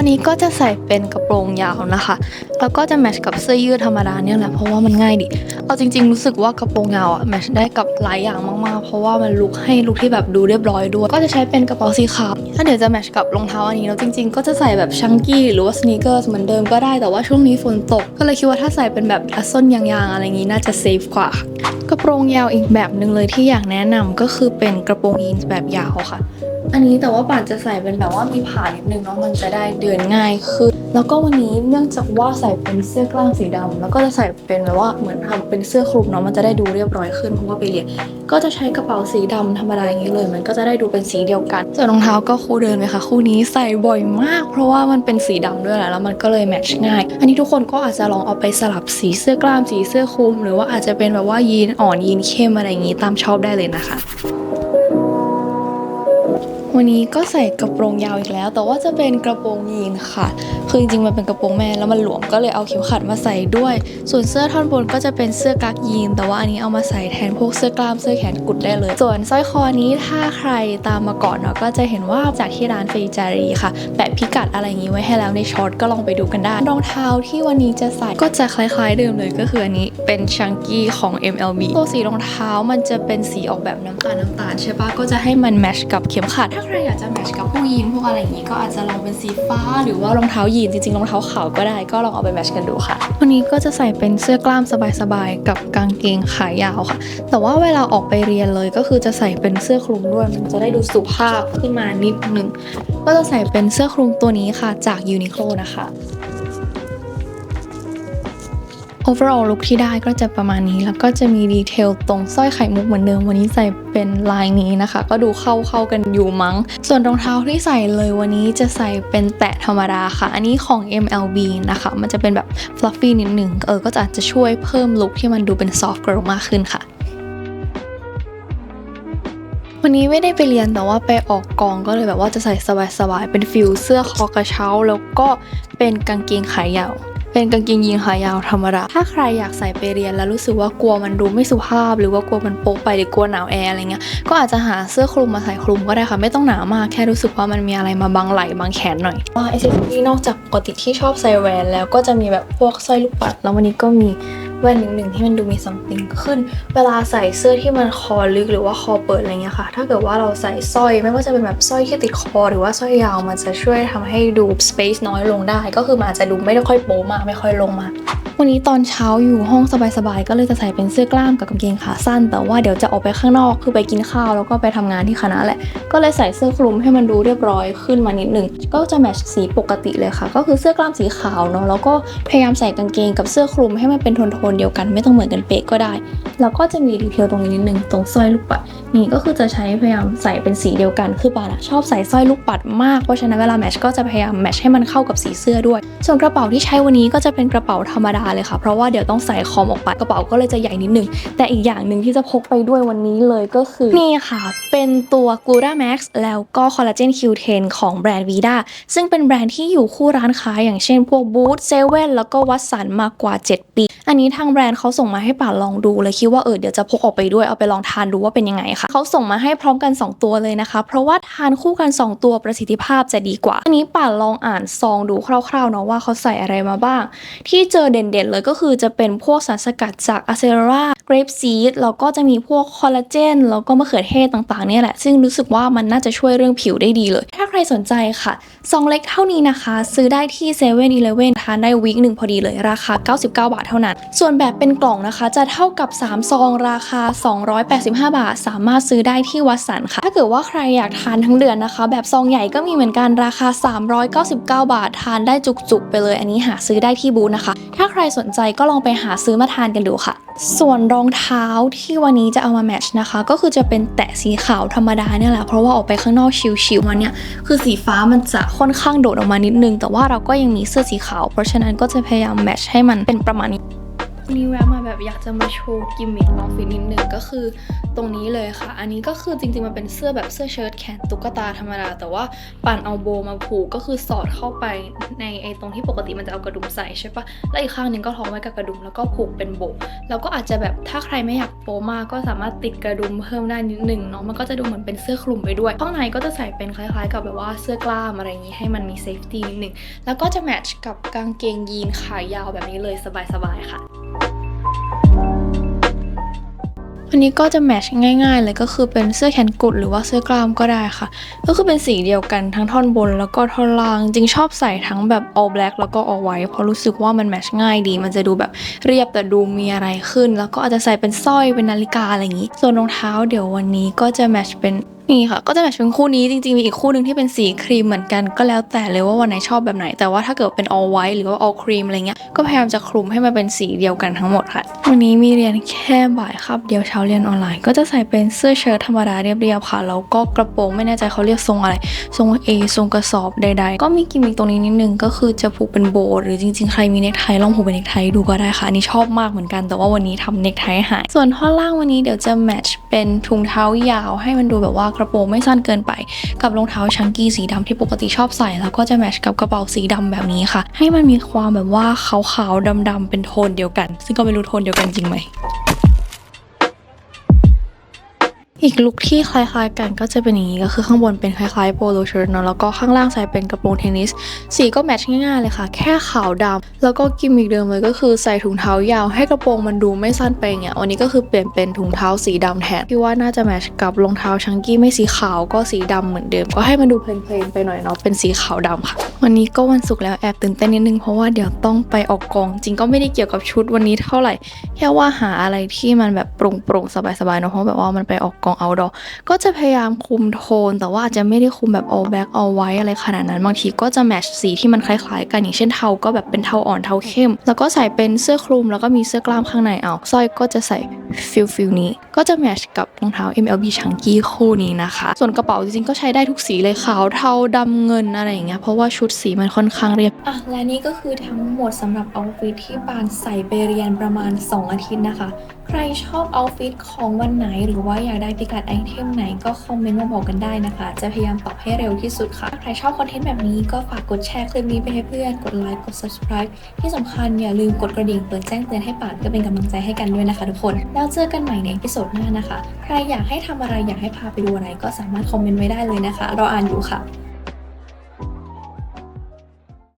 วันนี้ก็จะใส่เป็นกระโปรงยาวนะคะ แล้วก็จะแมชกับเสื้อยืดธรรมดาเนี่ยแหละเพราะว่ามันง่ายดีเอาจริง ๆ รู้สึกว่ากระโปรงยาวอะแมชได้กับหลายอย่างมากๆ เพราะว่ามันลุกให้ลุกที่แบบดูเรียบร้อยด้วย ก็จะใช้เป็นกระเป๋าสีขาวถ้าเดี๋ยวจะแมชกับรองเท้าอันนี้แล้วจริง ๆ ก็จะใส่แบบชังกี้หรือว่าสเนคเกอร์เหมือนเดิมก็ได้แต่ว่าช่วงนี้ฝนตก ก็เลยคิดว่าถ้าใส่เป็นแบบสส้นยางๆอะไรอย่างนี้น่าจะเซฟกว่ากระโปรงยาวอีกแบบหนึ่งเลยที่อยากแนะนำก็คือเป็นกระโปรงยีนส์แบบยาวค่ะ อันนี้แต่ว่าป่านจะใส่เป็นแบบว่ามีผ่านิดนึงเนาะมันจะได้เดินง่ายขึ้นแล้วก็วันนี้เนื่องจากว่าใส่เป็นเสื้อกล้ามสีดำแล้วก็จะใส่เป็นแบบว่าเหมือนทำเป็นเสื้อคลุมเนาะมันจะได้ดูเรียบร้อยขึ้นเพราะว่าไปเรียนก็จะใช้กระเป๋าสีดำธรรมดาอย่างนี้เลย มันก็จะได้ดูเป็นสีเดียวกัน ส่วนรองเท้าก็คู่เดินไหมคะคู่นี้ใส่บ่อยมาก เพราะว่ามันเป็นสีดำด้วยแหละแล้วมันก็เลยแมทช์ง่าย อันนี้ทุกคนก็อาจจะลองเอาไปสลับสีเสื้อกล้ามสีเสื้อคลุม หรือว่าอาจจะเป็นแบบว่ายีนอ่อนยีนเข้มอะไรอย่างนี้ตามชอบได้เลยนะคะ วันนี้ก็ใส่กระโปรงยาวอีกแล้ว แต่ว่าจะเป็นกระโปรงยีนค่ะ คือจริงๆมันเป็นกระโปรงแม่แล้วมันหลวมก็เลยเอาเข็มขัดมาใส่ด้วย ส่วนเสื้อท่อนบนก็จะเป็นเสื้อกั๊กยีน แต่ว่าอันนี้เอามาใส่แทนพวกเสื้อกล้ามเสื้อแขนกุดได้เลย ส่วนสร้อยคอนี้ถ้าใครตามมาก่อนเนาะก็จะเห็นว่าจากที่ร้านเฟยจารีค่ะแปะพิกัดอะไรอย่างนี้ไว้ให้แล้วในช็อตก็ลองไปดูกันได้รองเท้าที่วันนี้จะใส่ก็จะคล้ายๆเดิมเลยก็คืออันนี้เป็นชังกี้ของ MLB ตัวสีรองเท้ามันจะเป็นสีออกแบบน้ำตาลน้ำตาลใช่ปะก็จะให้มันแมชกับเข็มขัดถ้าใครอยากจะแมทช์กับพวกยีนพวกอะไรอย่างนี้ก็อาจจะลองเป็นสีฟ้า หรือว่ารองเท้ายีนจริงๆรองเท้าขาวก็ได้ก็ลองเอาไปแมทช์กันดูค่ะวันนี้ก็จะใส่เป็นเสื้อกล้ามสบายๆกับกางเกงขายาวค่ะ แต่ว่าเวลาออกไปเรียนเลยก็คือจะใส่เป็นเสื้อคลุมด้วยมันจะได้ดูสุภาพขึ้นมานิดนึงก็จะใส่เป็นเสื้อคลุมตัวนี้ค่ะจากยูนิโคลนะคะ overall look ที่ได้ก็จะประมาณนี้แล้วก็จะมีดีเทลตรงสร้อยไข่มุกเหมือนเดิมวันนี้ใส่เป็นลายนี้นะคะ ก็ดูเข้าเข้ากันอยู่มั้ง ส่วนรองเท้าที่ใส่เลยวันนี้จะใส่เป็นแตะธรรมดาค่ะ อันนี้ของ MLB นะคะ มันจะเป็นแบบ fluffy นิดหนึ่งเออก็จะอาจจะช่วยเพิ่มลุคที่มันดูเป็น soft girl มากขึ้นค่ะวันนี้ไม่ได้ไปเรียนแต่ว่าไปออกกองก็เลยแบบว่าจะใส่สบายๆ เป็นฟิลเสื้อคอกระเช้า แล้วก็เป็นกางเกงขายาว เป็นกางเกงยีนขายาวธรรมดา ถ้าใครอยากใส่ไปเรียนแล้วรู้สึกว่ากลัวมันดูไม่สุภาพ หรือว่ากลัวมันโป๊ะไปหรือกลัวหนาวแอร์อะไรเงี้ย ก็อาจจะหาเสื้อคลุมมาใส่คลุมก็ได้ค่ะ ไม่ต้องหนามาก แค่รู้สึกว่ามันมีอะไรมาบังไหล่บังแขนหน่อยว่าไอเซสซี่นอกจากปกติที่ชอบใส่แหวนแล้วก็จะมีแบบพวกสร้อยลูกปัด แล้ววันนี้ก็มี แว่นหนึ่งหนึ่งที่มันดูมีซัมติงขึ้น เวลาใส่เสื้อที่มันคอลึกหรือว่าคอเปิดอะไรเงี้ยค่ะ ถ้าเกิดว่าเราใส่สร้อยไม่ว่าจะเป็นแบบสร้อยที่ติดคอ หรือว่าสร้อยยาวมันจะช่วยทำให้ดูสเปซน้อยลงได้ ก็คือมันอาจจะดูไม่ได้ค่อยโป๊มากไม่ค่อยลงมา วันนี้ตอนเช้าอยู่ห้องสบายๆก็เลยจะใส่เป็นเสื้อกล้ามกับกางเกงขาสั้น แต่ว่าเดี๋ยวจะออกไปข้างนอกคือไปกินข้าวแล้วก็ไปทำงานที่คณะแหละ ก็เลยใส่เสื้อคลุมให้มันดูเรียบร้อยขึ้นมานิดหนึ่งก็จะแมทช์สีปกติเลยค่ะ ก็คือเสื้อกล้ามสีขาวเนาะแล้วก็พยายามใส่กางเกงกับเสื้อคลุมให้มันเป็นโทนๆเดียวกันไม่ต้องเหมือนกันเป๊ะก็ได้ แล้วก็จะมีดีเทลตรงนี้นิดนึงตรงสร้อยลูกปัดนี่ก็คือจะใช้พยายามใส่เป็นสีเดียวกันคือปานะชอบใส่สร้อยลูกปัดมากเพราะฉะนั้นเวลาแมทช์ก็จะพยายามแมทช์ให้มันเข้ากับสีเสื้อด้วย ส่วนกระเป๋าที่ใช้วันนี้ก็จะเป็นกระเป๋าธรรมดาเลยค่ะ เพราะว่าเดี๋ยวต้องใส่คอมออกไปกระเป๋าก็เลยจะใหญ่นิดนึง แต่อีกอย่างหนึ่งที่จะพกไปด้วยวันนี้เลยก็คือนี่ค่ะ เป็นตัว Gluta Max แล้วก็ Collagen Q10 ของแบรนด์ Vida ซึ่งเป็นแบรนด์ที่อยู่คู่ร้านค้าอย่างเช่นพวกบูธเซเว่นแล้วก็วัตสันมากกว่า 7 ปี อันนี้ทางแบรนด์เขาส่งมาให้ป่าลองดูเลยคิดว่าเออเดี๋ยวจะพกออกไปด้วยเอาไปลองทานดูว่าเป็นยังไงค่ะเขาส่งมาให้พร้อมกัน 2 ตัวเลยนะคะ เพราะว่าทานคู่กัน 2 ตัวประสิทธิภาพจะดีกว่า อันนี้ป่าลองอ่านซองดูคร่าวๆเนาะว่าเขาใส่อะไรมาบ้าง ที่เจอเด่นๆเลยก็คือจะเป็นพวกสารสกัดจากอะเซราเกรปซีดแล้วก็จะมีพวกคอลลาเจนแล้วก็มะเขือเทศต่างๆเนี่ยแหละ ซึ่งรู้สึกว่ามันน่าจะช่วยเรื่องผิวได้ดีเลย ถ้าใครสนใจค่ะซองเล็กเท่านี้นะคะ ซื้อได้ที่7 e เ e ่ e อทานได้วีคหนึ่งพอดีเลยราคา 99 บาทเท่านั้น ส่วนแบบเป็นกล่องนะคะ จะเท่ากับ 3 ซองราคา 285 บาท สามารถซื้อได้ที่วัดสันค่ะ ถ้าเกิดว่าใครอยากทานทั้งเดือนนะคะ แบบซองใหญ่ก็มีเหมือนกันราคา 399 บาท ทานได้จุกๆ ไปเลย อันนี้หาซื้อได้ที่บูธนะคะ ถ้าใครสนใจก็ลองไปหาซื้อมาทานกันดูค่ะ ส่วนรองเท้าที่วันนี้จะเอามาแมทช์นะคะ ก็คือจะเป็นแตะสีขาวธรรมดาเนี่ยแหละเพราะว่าออกไปข้างนอกชิลๆวันเนี้ยคือสีฟ้ามันจะค่อนข้างโดดออกมานิดนึง แต่ว่าเราก็ยังมีเสื้อสีขาว เพราะฉะนั้นก็จะพยายามแมทช์ให้มันเป็นประมาณนี้ วันนี้แวะมาแบบอยากจะมาโชว์กิมมิคออฟฟิศนิดนึงก็คือตรงนี้เลยค่ะ อันนี้ก็คือจริงๆมันเป็นเสื้อแบบเสื้อเชิ้ตแขนตุ๊กตาธรรมดา แต่ว่าปั่นเอาโบมาผูกก็คือสอดเข้าไปในไอ้ตรงที่ปกติมันจะเอากระดุมใส่ใช่ปะแล้วอีกข้างหนึ่งก็ท้องไว้กับกระดุมแล้วก็ผูกเป็นโบ แล้วก็อาจจะแบบถ้าใครไม่อยากโปมากก็สามารถติดกระดุมเพิ่มได้นิดหนึ่งเนาะมันก็จะดูเหมือนเป็นเสื้อคลุมไปด้วย ข้างในก็จะใส่เป็นคล้ายๆ กับแบบว่าเสื้อกล้ามอะไรอย่างนี้ให้มันมีเซฟตี้นิดหนึ่งแล้วก็จะแมทช์กับกางเกงยีนขายาวแบบนี้เลยสบายๆค่ะ อันนี้ก็จะแมชง่ายๆเลยก็คือเป็นเสื้อแขนกุดหรือว่าเสื้อกล้ามก็ได้ค่ะ ก็คือเป็นสีเดียวกันทั้งท่อนบนแล้วก็ท่อนล่าง จริงชอบใส่ทั้งแบบ all black แล้วก็ all white เพราะรู้สึกว่ามันแมชง่ายดี มันจะดูแบบเรียบแต่ดูมีอะไรขึ้น แล้วก็อาจจะใส่เป็นสร้อยเป็นนาฬิกาอะไรอย่างนี้ ส่วนรองเท้าเดี๋ยววันนี้ก็จะแมชเป็น นี่ค่ะ ก็จะแมทช์เป็นคู่นี้จริงๆ มีอีกคู่หนึ่งที่เป็นสีครีมเหมือนกันก็แล้วแต่เลยว่าวันไหนชอบแบบไหน แต่ว่าถ้าเกิดเป็น all white หรือว่า all cream อะไรเงี้ยก็พยายามจะคลุมให้มันเป็นสีเดียวกันทั้งหมดค่ะ วันนี้มีเรียนแค่บ่ายครับ เดียวเช้าเรียนออนไลน์ ก็จะใส่เป็นเสื้อเชิ้ตธรรมดาเรียบๆค่ะแล้วก็กระโปรงไม่แน่ใจเขาเรียกทรงอะไร ทรง A ทรงกระสอบใด ๆ ก็มีกิมมิคตรงนี้นิดนึงก็คือจะผูกเป็นโบว์หรือจริง ๆ ใครมีเนคไทลองผูกเป็นเนคไทดูก็ได้ค่ะอันนี้ชอบมากเหมือนกัน แต่ว่าวันนี้ทำเนคไทหายส่วนท่อนล่างวันนี้เดี๋ยวจะแมทช์เป็นถุงเท้ายาวให้มันดูแบบว่ากระโปรงไม่สั้นเกินไป กับรองเท้าชังกี้สีดำที่ปกติชอบใส่ แล้วก็จะแมชกับกระเป๋าสีดำแบบนี้ค่ะ ให้มันมีความแบบว่าขาวๆดำๆเป็นโทนเดียวกัน ซึ่งก็ไม่รู้โทนเดียวกันจริงไหม อีกลุคที่คล้ายๆกันก็จะเป็นอย่างนี้ก็คือข้างบนเป็นคล้ายๆโปโลเชิ้ตเนาะแล้วก็ข้างล่างใส่เป็นกระโปรงเทนนิส สีก็แมทช์ง่ายๆเลยค่ะ แค่ขาวดำแล้วก็กิมมิคเดิมเลยก็คือใส่ถุงเท้ายาว ให้กระโปรงมันดูไม่สั้นไปเนี่ยวันนี้ก็คือเปลี่ยนเป็นถุงเท้าสีดำแทนพี่ว่าน่าจะแมทช์กับรองเท้าชังกี้ไม่สีขาวก็สีดำเหมือนเดิม ก็ให้มันดูเพลนๆไปหน่อยเนาะเป็นสีขาวดำค่ะ วันนี้ก็วันศุกร์แล้วแอบตื่นเต้นนิดนึงเพราะว่าเดี๋ยวต้องไปออกกอง จริงก็ไม่ได้เกี่ยวกับชุดวันนี้เท่าไหร่แค่ว่าหาอะไรที่มันแบบโปร่งๆสบายๆเนาะเพราะแบบว่ามันไปออกกองเอาดอก็จะพยายามคุมโทน แต่ว่าอาจจะไม่ได้คุมแบบ all black all white อะไรขนาดนั้น บางทีก็จะแมชสีที่มันคล้ายๆ กันอย่างเช่นเทาก็แบบเป็นเทาอ่อนเทาเข้ม แล้วก็ใส่เป็นเสื้อคลุมแล้วก็มีเสื้อกล้ามข้างในเอาสร้อยก็จะใส่ฟิลฟิลนี้ ก็จะแมชกับรองเท้า MLB Chunky คู่นี้นะคะ ส่วนกระเป๋าจริงๆก็ใช้ได้ทุกสีเลยขาวเทาดำเงินอะไรอย่างเงี้ยเพราะว่าชุดสีมันค่อนข้างเรียบอะและนี่ก็คือทั้งหมดสำหรับเอาฟิตที่ปานใส่ไปเรียนประมาณ 2 อาทิตย์นะคะ ใครชอบเอาฟิตของวันไหน หรือว่าอยากได้พิกัดไอเทมไหนก็คอมเมนต์มาบอกกันได้นะคะ จะพยายามตอบให้เร็วที่สุดค่ะ ใครชอบคอนเทนต์แบบนี้ก็ฝากกดแชร์คลิปนี้ไปให้เพื่อนกดไลค์กด subscribe ที่สำคัญอย่าลืมกดกระดิ่งเปิดแจ้งเตือนให้ปานก็เป็นกำลังใจให้กันด้วยนะคะทุกคน แล้วเจอกันใหม่ในพิโซดหน้านะคะ ใครอยากให้ทำอะไรอยากให้พาไปดูอะไรก็สามารถคอมเมนต์ไว้ได้เลยนะคะ เราอ่านอยู่ค่ะ